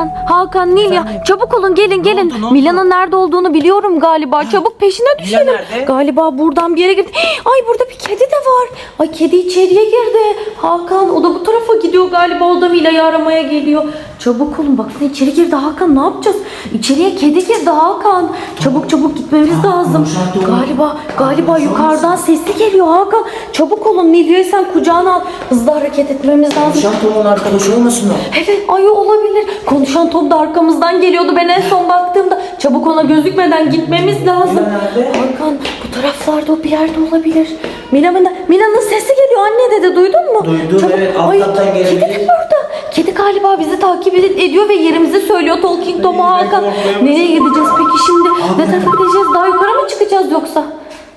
Hakan, Hakan, Nilya çabuk olun gelin gelin. oldu, ne oldu? Mila'nın nerede olduğunu biliyorum galiba. Çabuk peşine düşelim. nerede? Galiba buradan bir yere girdi. Ay burada bir kedi de var. Ay kedi içeriye girdi. Hakan o da bu tarafa gidiyor galiba. O da Mila'yı aramaya geliyor. Çabuk olun baksana içeri girdi Hakan ne yapacağız? İçeriye kedi girdi Hakan. Çabuk çabuk gitmemiz lazım. Galiba galiba yukarıdan sesli geliyor Hakan. Çabuk olun Nilya'yı sen kucağına al. Hızlı hareket etmemiz lazım. Şah Tom'un arkadaşı olmasın o? Evet ay olabilir. Konuşan Tom da arkamızdan geliyordu. Ben en son baktığımda çabuk ona gözükmeden gitmemiz lazım. Nerede? Hakan bu taraflarda o bir yerde olabilir. Mila Mila Mila'nın sesi geliyor anne dedi duydun mu? Duydum, evet, alt Ay, kattan Kedi gelebilir. de burada. Kedi galiba bizi takip ed- ediyor ve yerimizi söylüyor Talking Tom'a Hakan. korkuyorum. Nereye gideceğiz peki şimdi? Ne tarafa gideceğiz? Daha yukarı mı çıkacağız yoksa?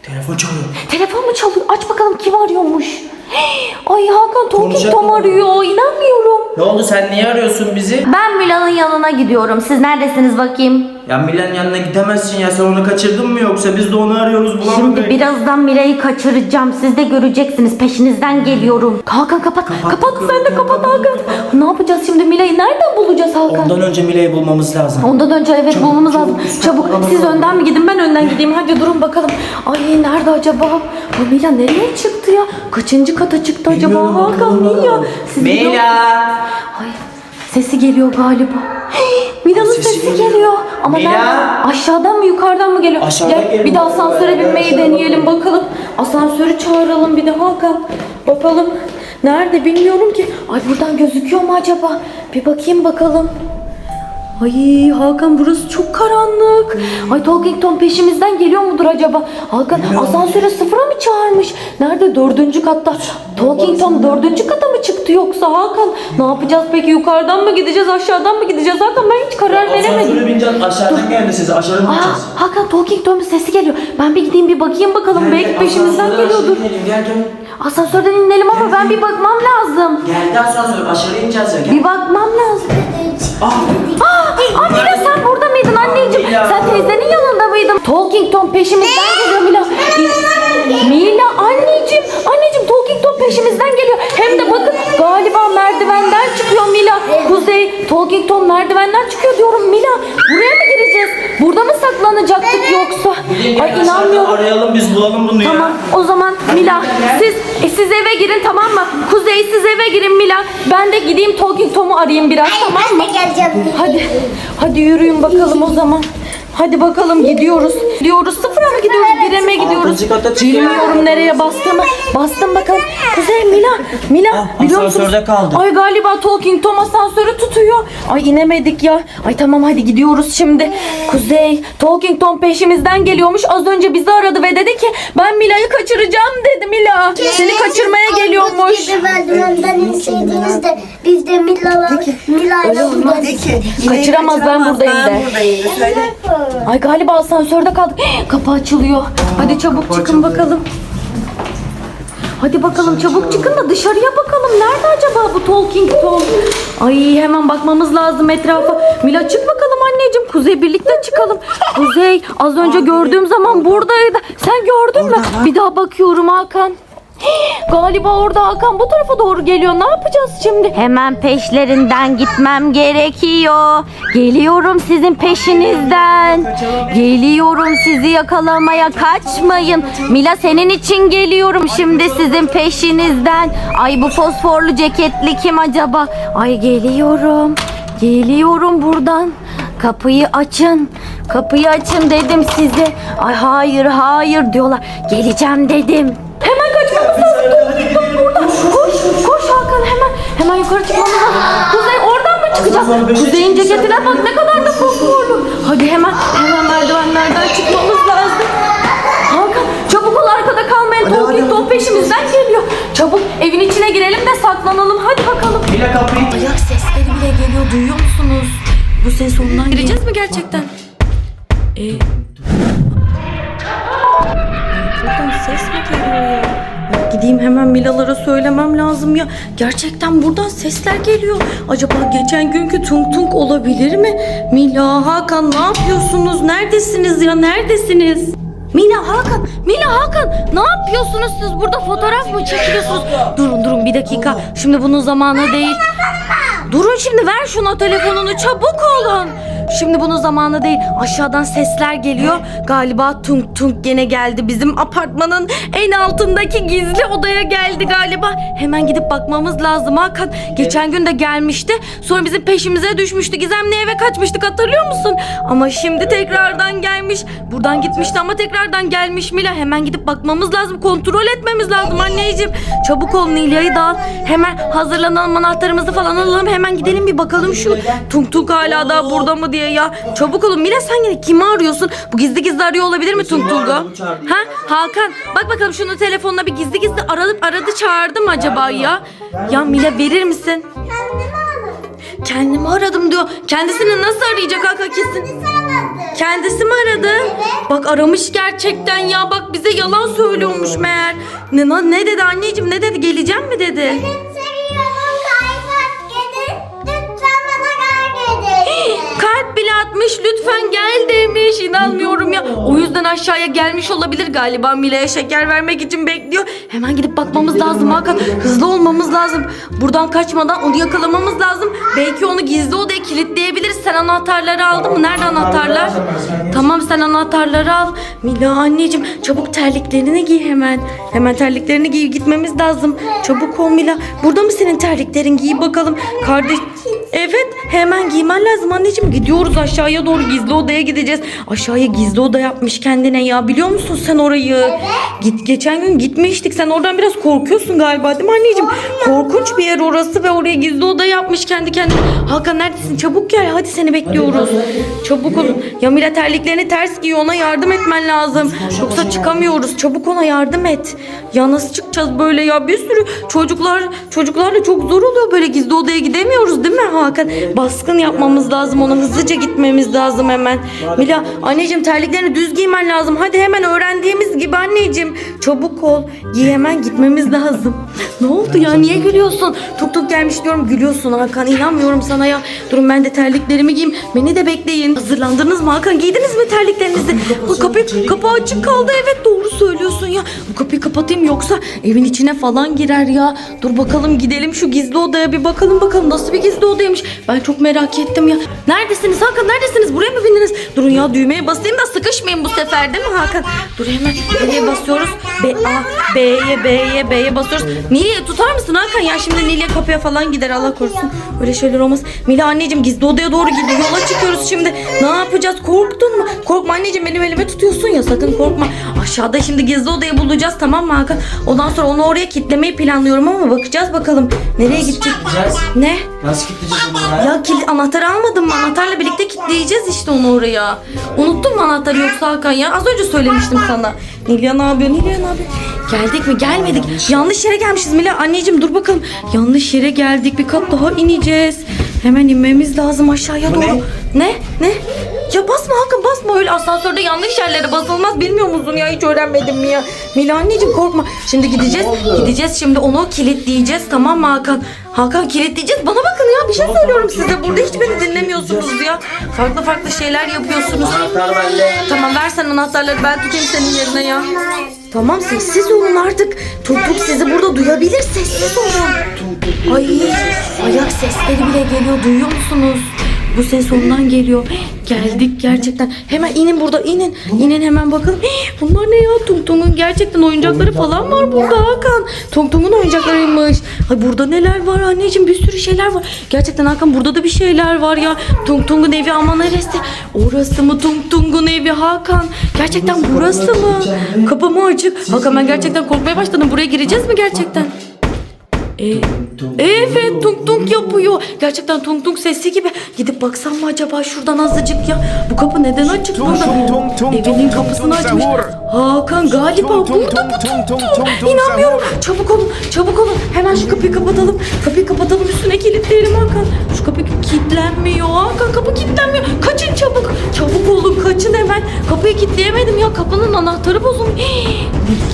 Telefon çalıyor. Telefon mu çalıyor? Aç bakalım kim arıyormuş? Ay Hakan Konuşacak Tom mı? arıyor. İnanmıyorum. Ne oldu sen niye arıyorsun bizi? Ben Mila'nın yanına gidiyorum. Siz neredesiniz bakayım? Ya Milan yanına gidemezsin ya sen onu kaçırdın mı yoksa biz de onu arıyoruz bulamadık. Şimdi birazdan Mila'yı kaçıracağım. Siz de göreceksiniz. Peşinizden geliyorum. Hakan kapat. Kapat, Kapat, sen de kapat Hakan. Yapacağız şimdi Mila'yı? Nereden bulacağız Hakan? Ondan önce Mila'yı bulmamız lazım. Ondan önce evet Çabuk, bulmamız çabuk, lazım. biz Çabuk saklanalım siz önden mi gidin ben önden gideyim. Hadi durun bakalım. Ay nerede acaba? Bu Mila nereye çıktı ya? Kaçıncı kata çıktı acaba? Bilmiyorum, Hakan bakalım, Mila. Siz biliyor? Ay sesi geliyor galiba. Mila'nın Sesi sesi, geliyor. geliyor. Ama Mila! nereden? Aşağıdan mı yukarıdan mı geliyor? Aşağıdan Gel geliyor. bir de asansöre binmeyi Aşağıdan deneyelim bakalım. Asansörü çağıralım bir de Hakan. Bakalım. Nerede bilmiyorum ki. Ay buradan gözüküyor mu acaba? Bir bakayım bakalım. Ay Hakan burası çok karanlık. Ay Talking Tom peşimizden geliyor mudur acaba? Hakan asansöre sıfıra mı çağırmış? Nerede? Dördüncü katta. Talking Tom dördüncü kata mı çıktı yoksa Hakan? Ne yapacağız peki? Yukarıdan mı gideceğiz? Aşağıdan mı gideceğiz? Hakan ben hiç karar veremedim. Asansöre bineceğiz aşağıdan geldi size aşağıdan Aa, gideceğiz. Hakan Talking Tom'un sesi geliyor. Ben bir gideyim bir bakayım bakalım. Belki peşimizden geliyordur. Gel gel. Asansörden inelim ama ben bir bakmam lazım. Geldi asansör aşağı ineceğiz ya gel. Bir bakmam lazım. Ah, Aa, Mila sen burada mıydın anneciğim? Mila. Sen teyzenin yanında mıydın? Talking Tom peşimizden geliyor Mila. Mila anneciğim, anneciğim Talking Tom peşimizden geliyor. Hem de bakın galiba Mila. Kuzey, Talking Tom merdivenden çıkıyor diyorum Mila. Buraya mı gireceğiz? Burada mı saklanacaktık yoksa? Ay inanmıyorum. Arayalım biz bulalım bunu Tamam ya. o zaman Mila siz e, siz eve girin tamam mı? Kuzey siz eve girin Mila. Ben de gideyim Talking Tom'u arayayım biraz tamam mı? Geleceğim. Hadi hadi yürüyün bakalım o zaman. Hadi bakalım gidiyoruz. Gidiyoruz sıfıra mı gidiyoruz? Bire mi gidiyoruz? Altıncı kata çıkıyor. Bilmiyorum nereye bastığımı. Bastım bakalım. Kuzey Mila. Mila Ah, biliyor asansörde kaldı. Ay galiba Talking Tom asansörü tutuyor. Ay inemedik ya. Ay tamam hadi gidiyoruz şimdi. Kuzey Talking Tom peşimizden geliyormuş. Az önce bizi aradı ve dedi ki ben Mila'yı kaçıracağım dedi Mila. Seni kaçırmaya geliyormuş. Gibi merdivenden inseydiniz de biz de Mila'la Mila'yla burada. Kaçıramaz, ben buradayım de. buradayım de söyle. Ay galiba asansörde kaldık. Kapı açılıyor. Hadi çabuk çıkın bakalım. Hadi bakalım çabuk çıkın da dışarıya bakalım. Nerede acaba bu Talking Tom? Ay hemen bakmamız lazım etrafa. Mila çık bakalım anneciğim. Kuzey birlikte çıkalım. Kuzey az önce gördüğüm zaman buradaydı. Sen gördün mü? Bir daha bakıyorum Hakan. Galiba orada Hakan bu tarafa doğru geliyor. Ne yapacağız şimdi? Hemen peşlerinden gitmem gerekiyor. Geliyorum sizin peşinizden. Geliyorum sizi yakalamaya. Kaçmayın. Mila senin için geliyorum şimdi sizin peşinizden. Ay bu fosforlu ceketli kim acaba? Ay geliyorum. Geliyorum buradan. Kapıyı açın. Kapıyı açın dedim size. Ay hayır hayır diyorlar. Geleceğim dedim. Hemen kaçmamız lazım. Burada. Koş, koş Hakan hemen. Hemen yukarı çıkmamız lazım. Kuzey oradan mı beşe Kuzey'in ceketine bak ne kadar da fosforlu. Hadi hemen hemen merdivenlerden çıkmamız lazım. Hakan çabuk ol arkada kalmayın. Hadi, hadi, Tom hadi. peşimizden geliyor. Çabuk evin içine girelim de saklanalım. Hadi bakalım. Mila kapıyı. Ayak sesleri bile geliyor duyuyor musunuz? Bu ses ondan Gireceğiz mi gerçekten? Ses mi geliyor ya? Gideyim hemen Milalara söylemem lazım ya. Gerçekten buradan sesler geliyor. Acaba geçen günkü tung tung olabilir mi? Mila, Hakan ne yapıyorsunuz? Neredesiniz ya? Neredesiniz? Mila, Hakan, Mila, Hakan ne yapıyorsunuz siz? Burada fotoğraf mı çekiliyorsunuz? Durun durun bir dakika. Şimdi bunun zamanı değil. Durun şimdi ver şuna telefonunu çabuk olun. Şimdi bunun zamanı değil. Aşağıdan sesler geliyor. Galiba Tung Tung gene geldi. Bizim apartmanın en altındaki gizli odaya geldi galiba. Hemen gidip bakmamız lazım Hakan. Geçen gün de gelmişti. Sonra bizim peşimize düşmüştü. Gizemli eve kaçmıştık hatırlıyor musun? Ama şimdi tekrardan gelmiş. Buradan gitmişti ama tekrardan gelmiş Mila. Hemen gidip bakmamız lazım. Kontrol etmemiz lazım anneciğim. Çabuk ol Nilya'yı da al. Hemen hazırlanalım anahtarımızı falan alalım. Hemen gidelim bir bakalım şu Tung Tung hala da burada mı diye ya. Çabuk olun Mila sen yine kimi arıyorsun? Bu gizli gizli arıyor olabilir mi Tung Tung'u? arada bu çağırdı Ha Hakan bak bakalım şunu telefonla bir gizli gizli aradı, aradı çağırdı mı acaba ya? Ya Mila verir misin? Kendimi aradım diyor. Kendisini nasıl arayacak Hakan kesin? Kendisi mi aradı? Bak aramış gerçekten ya. Bak bize yalan söylüyormuş meğer. Ne, ne, ne dedi anneciğim ne dedi? Geleceğim mi dedi? Seviyorum aşağıya gelmiş olabilir galiba. Mila'ya şeker vermek için bekliyor. Hemen gidip bakmamız lazım Hakan. Hızlı olmamız lazım. Buradan kaçmadan onu yakalamamız lazım. Belki onu gizli odaya kilitleyebiliriz. Sen anahtarları aldın mı? Nerede anahtarlar? Tamam sen anahtarları al. Mila anneciğim çabuk terliklerini giy hemen. Hemen terliklerini giy gitmemiz lazım. Çabuk ol Mila. Burada mı senin terliklerin? Giy bakalım. Kardeş Evet hemen giymen lazım anneciğim. Gidiyoruz aşağıya doğru gizli odaya gideceğiz. Aşağıya gizli oda yapmış kendine ya biliyor musun sen orayı? Git geçen gün gitmiştik. Sen oradan biraz korkuyorsun galiba değil mi anneciğim? Korkunç bir yer orası ve oraya gizli oda yapmış kendi kendine. Hakan neredesin? Çabuk gel hadi seni bekliyoruz. Çabuk olun. Ya Mila terliklerini ters giyiyor ona yardım etmen lazım. Yoksa çıkamıyoruz. Çabuk ona yardım et. Ya nasıl çıkacağız böyle ya? Bir sürü çocuklar çocuklarla çok zor oluyor böyle gizli odaya gidemiyoruz değil mi Hakan? Baskın yapmamız lazım ona hızlıca gitmemiz lazım hemen. Mila anneciğim terliklerini düz giymen lazım. Hadi hemen öğrendiğimiz gibi anneciğim. Çabuk ol. Giy hemen gitmemiz lazım. Ne oldu ya? Niye gülüyorsun? Tuk tuk gelmiş diyorum. Gülüyorsun Hakan. İnanmıyorum sana ya. Durun ben de terliklerimi giyeyim. Beni de bekleyin. Hazırlandınız mı Hakan? Giydiniz mi terliklerinizi? Bu kapı, kapı açık kaldı. Evet doğru söylüyorsun ya. Bu kapıyı kapatayım yoksa evin içine falan girer ya. Dur bakalım gidelim şu gizli odaya bir bakalım bakalım nasıl bir gizli odaymış. Ben çok merak ettim ya. Neredesiniz Hakan? Neredesiniz? Buraya mı bindiniz? Durun ya düğmeye basayım da sıkışmayın bu sefer değil mi Hakan? Dur hemen nereye basıyoruz? B, A, B'ye, B'ye, B'ye basıyoruz. Niye? Tutar mısın Hakan? Ya şimdi Nilya kapıya falan gider Allah korusun. Öyle şeyler olmaz. Mila anneciğim gizli odaya doğru gidiyor. Yola çıkıyoruz şimdi. Ne yapacağız? Korktun mu? Korkma anneciğim benim elime tutuyorsun ya sakın korkma. Aşağıda şimdi gizli odayı bulacağız tamam mı Hakan? Ondan sonra onu oraya kitlemeyi planlıyorum ama bakacağız bakalım. Nereye? Gideceğiz. Ne? Nasıl gideceğiz ya? Ya kilit anahtarı almadın mı? Anahtarla birlikte kilitleyeceğiz işte onu oraya. Unuttun mu anahtarı yoksa Hakan ya? Az önce söylemiştim sana. Nilya ne yapıyor? Nilya ne yapıyor? Geldik mi? Gelmedik. Yanlış yere gelmişiz Mila. Anneciğim dur bakalım. Yanlış yere geldik. Bir kat daha ineceğiz. Hemen inmemiz lazım aşağıya Bu doğru. ne? Ne? Ne? Ya basma Hakan basma öyle asansörde yanlış yerlere basılmaz bilmiyor musun ya hiç öğrenmedin mi ya? Mila anneciğim korkma şimdi gideceğiz gideceğiz şimdi onu kilitleyeceğiz tamam mı Hakan? Hakan kilitleyeceğiz bana bakın ya bir şey söylüyorum size burada hiç beni dinlemiyorsunuz ya. Farklı farklı şeyler yapıyorsunuz. Anahtar bende. Tamam versen anahtarları ben tutayım senin yerine ya. Tamam sessiz olun artık. Tuk tuk sizi burada duyabilir sessiz olun. Ay ayak sesleri bile geliyor duyuyor musunuz? Bu ses ondan geliyor. Geldik gerçekten. Hemen inin burada inin. İnin hemen bakalım. Bunlar ne ya? Tung Tung'un gerçekten oyuncakları falan var burada Hakan. Tung Tung'un oyuncaklarıymış. Ay burada neler var anneciğim bir sürü şeyler var. Gerçekten Hakan burada da bir şeyler var ya. Tung Tung'un evi ama neresi? Orası mı Tung Tung'un evi Hakan? Gerçekten burası mı? Kapı mı açık? Hakan ben gerçekten korkmaya başladım. Buraya gireceğiz mi gerçekten? E, evet tung tung yapıyor. Gerçekten tung tung sesi gibi. Gidip baksam mı acaba şuradan azıcık ya. Bu kapı neden açık Tung tung tung tung Evinin kapısını açmış. Hakan galiba burada tung tung tung. tung İnanmıyorum. Çabuk olun çabuk olun. Hemen şu kapıyı kapatalım. Kapıyı kapatalım üstüne kilitleyelim Hakan. Şu kapı kilitlenmiyor. Hakan kapı kilitlenmiyor. Kaçın çabuk. Çabuk olun kaçın hemen. Kapıyı kilitleyemedim ya. Kapının anahtarı bozulmuş.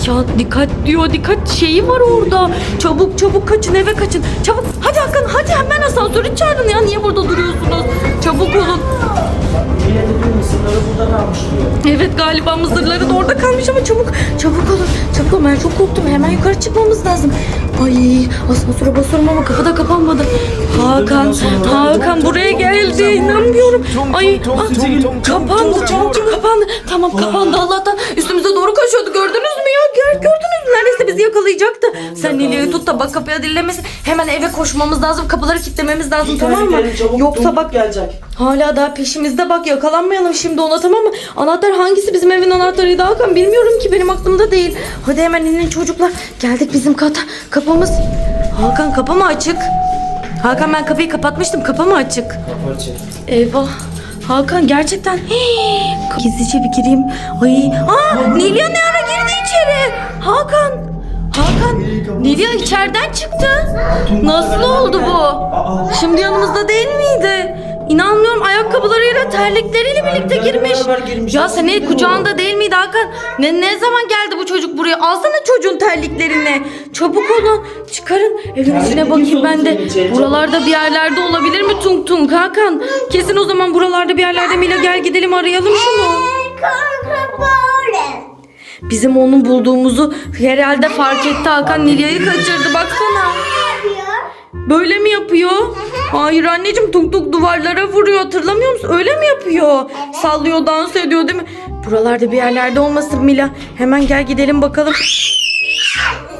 Dikkat dikkat diyor. Dikkat şeyi var orada. Çabuk çabuk kaçın eve kaçın. Çabuk hadi Hakan hadi hemen asansörü çağırın ya. Niye burada duruyorsunuz? Çabuk olun. Burada kalmış diyor. Evet galiba mızırları da orada kalmış ama çabuk çabuk olun. Çabuk olun ben çok korktum. Hemen yukarı çıkmamız lazım. Ay asansöre basıyorum ama kapı da kapanmadı. Hakan, Hakan buraya geldi. İnanmıyorum. Ay ah, kapandı, kapandı. Tamam kapandı Allah'tan. Üstümüze doğru koşuyordu. Gördünüz mü ya? Gör, gördünüz mü? Neredeyse bizi yakalayacaktı. Sen Nilya'yı tut da bak kapıya dinlemesin. Hemen eve koşmamız lazım. Kapıları kilitlememiz lazım tamam mı? Yoksa bak gelecek. Hala daha peşimizde bak yakalanmayalım şimdi ona tamam mı? Anahtar hangisi bizim evin anahtarıydı Hakan bilmiyorum ki benim aklımda değil. Hadi hemen inin çocuklar. Geldik bizim kata. Kapımız. Hakan kapı mı açık? Hakan ben kapıyı kapatmıştım kapı mı açık? Kapı açık. Eyvah. Hakan gerçekten Hii, gizlice bir gireyim. Ay, aa Nilya ne ara girdi içeri? Hakan. Hakan Nilya içeriden çıktı. Nasıl oldu bu? Şimdi yanımızda değil miydi? İnanmıyorum ayakkabılarıyla terlikleriyle birlikte girmiş. Ya Nasıl sen girdi kucağında değil miydi Hakan? Ne, ne zaman geldi bu çocuk buraya? Alsana çocuğun terliklerini. Çabuk olun. Çıkarın. Evin içine bakayım ben de. Buralarda bir yerlerde olabilir mi Tung Tung Hakan? Kesin o zaman buralarda bir yerlerde Mila gel gidelim arayalım şunu. Bizim onu bulduğumuzu herhalde fark etti Hakan. Nilya'yı kaçırdı baksana. Böyle mi yapıyor? Hayır anneciğim tuk tuk duvarlara vuruyor hatırlamıyor musun? Öyle mi yapıyor? Sallıyor dans ediyor değil mi? Buralarda bir yerlerde olmasın Mila. Hemen gel gidelim bakalım.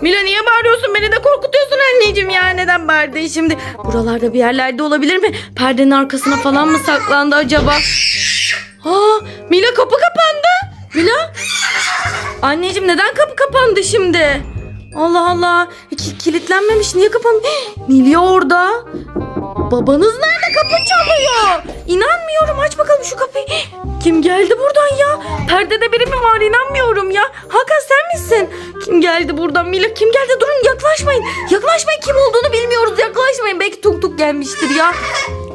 Mila niye bağırıyorsun? Beni de korkutuyorsun anneciğim ya. Neden bağırdın şimdi? Buralarda bir yerlerde olabilir mi? Perdenin arkasına falan mı saklandı acaba? Aa, Mila kapı kapandı. Mila? Anneciğim neden kapı kapandı şimdi? Allah Allah. Ki- kilitlenmemiş. Niye kapandı? Nilya orada. Babanız nerede? Kapı çalıyor. İnanmıyorum. Aç bakalım şu kapıyı. Kim geldi buradan ya? Perdede biri mi var? İnanmıyorum ya. Hakan sen misin? Kim geldi buradan? Mila kim geldi? Durun yaklaşmayın. Yaklaşmayın. Kim olduğunu bilmiyoruz. Yaklaşmayın. Belki Tung Tung gelmiştir ya.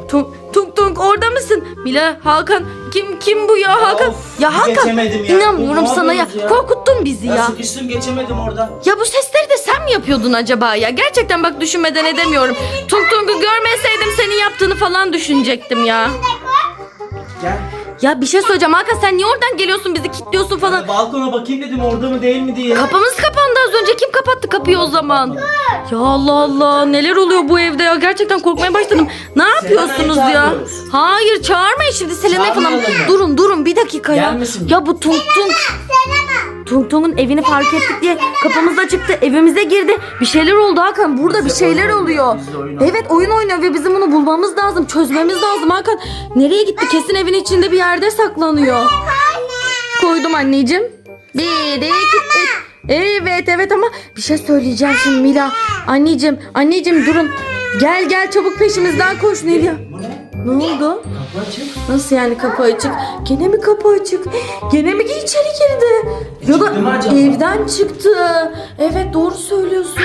Tung Tung Tung orada mısın? Mila Hakan kim kim bu ya Hakan? Of, ya Hakan geçemedim ya. inanmıyorum Ne sana ya. yapıyorsunuz ya? Korkuttun bizi Ya, ya. sıkıştım geçemedim orada. Ya bu sesleri de sen mi yapıyordun acaba ya? Gerçekten bak düşünmeden edemiyorum. Tung Tung'u görmeseydim senin yaptığını falan düşünecektim ya. Gel. Ya bir şey söyleyeceğim Hakan sen niye oradan geliyorsun bizi kilitliyorsun falan. Ya, balkona bakayım dedim orada mı değil mi diye. Kapımız kapandı az önce kim kapattı kapıyı o zaman? Ya Allah Allah neler oluyor bu evde ya gerçekten korkmaya başladım. Ne yapıyorsunuz ya? çağırıyoruz. Hayır çağırmayın şimdi Selena'yı falan. Çağırmayalım mı? Durun durun bir dakika ya. Gelmesin. Ya bu Tung Tung. Tung Tung'un evini fark ettik diye kapımız açıktı evimize girdi. Bir şeyler oldu Hakan burada bir şeyler oluyor. Evet oyun oynuyor ve bizim bunu bulmamız lazım çözmemiz lazım Hakan. Nereye gitti kesin evin içinde bir yerde saklanıyor. Koydum anneciğim. Bir, iki, üç. Evet evet ama bir şey söyleyeceğim şimdi Mila. Anneciğim anneciğim durun. Gel gel çabuk peşimizden koş Nilya. Ne? Oldu? Kapı açık. Nasıl yani kapı açık? Gene mi kapı açık? Gene mi içeri girdi? Ya da acaba? evden çıktı. Evet doğru söylüyorsun.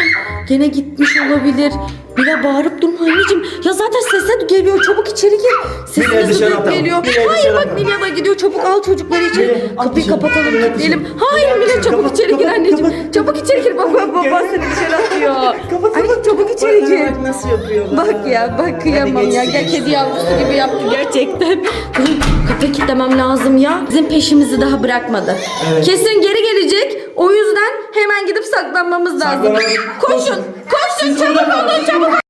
Gene gitmiş olabilir. Mila bağırıp durma anneciğim. Ya zaten sese geliyor. Çabuk içeri gir. Sesi Nilay nasıl dışarı duyup atalım. geliyor. Nilay Hayır dışarı bak atalım. Da gidiyor. Çabuk al çocukları içeri. Kapıyı dışarı. kapatalım Nilay kilitleyelim. dışarı. Hayır dışarı. çabuk Kapat, içeri gir kapat, anneciğim. kapat. Çabuk içeri gir. Bak bak bak seni dışarı atıyor. Ay çabuk içeri gir. Bak nasıl yapıyor. Bak ya bak kıyamam ya. Gel kedi yavrusu gibi yaptı gerçekten. Durun kapıyı kilitlemem lazım ya. Bizim peşimizi daha bırakmadı. Kesin geri gelecek. O yüzden hemen gidip saklanmamız lazım. Saklanalım. Koşun. Koşun. Çabuk olun çabuk.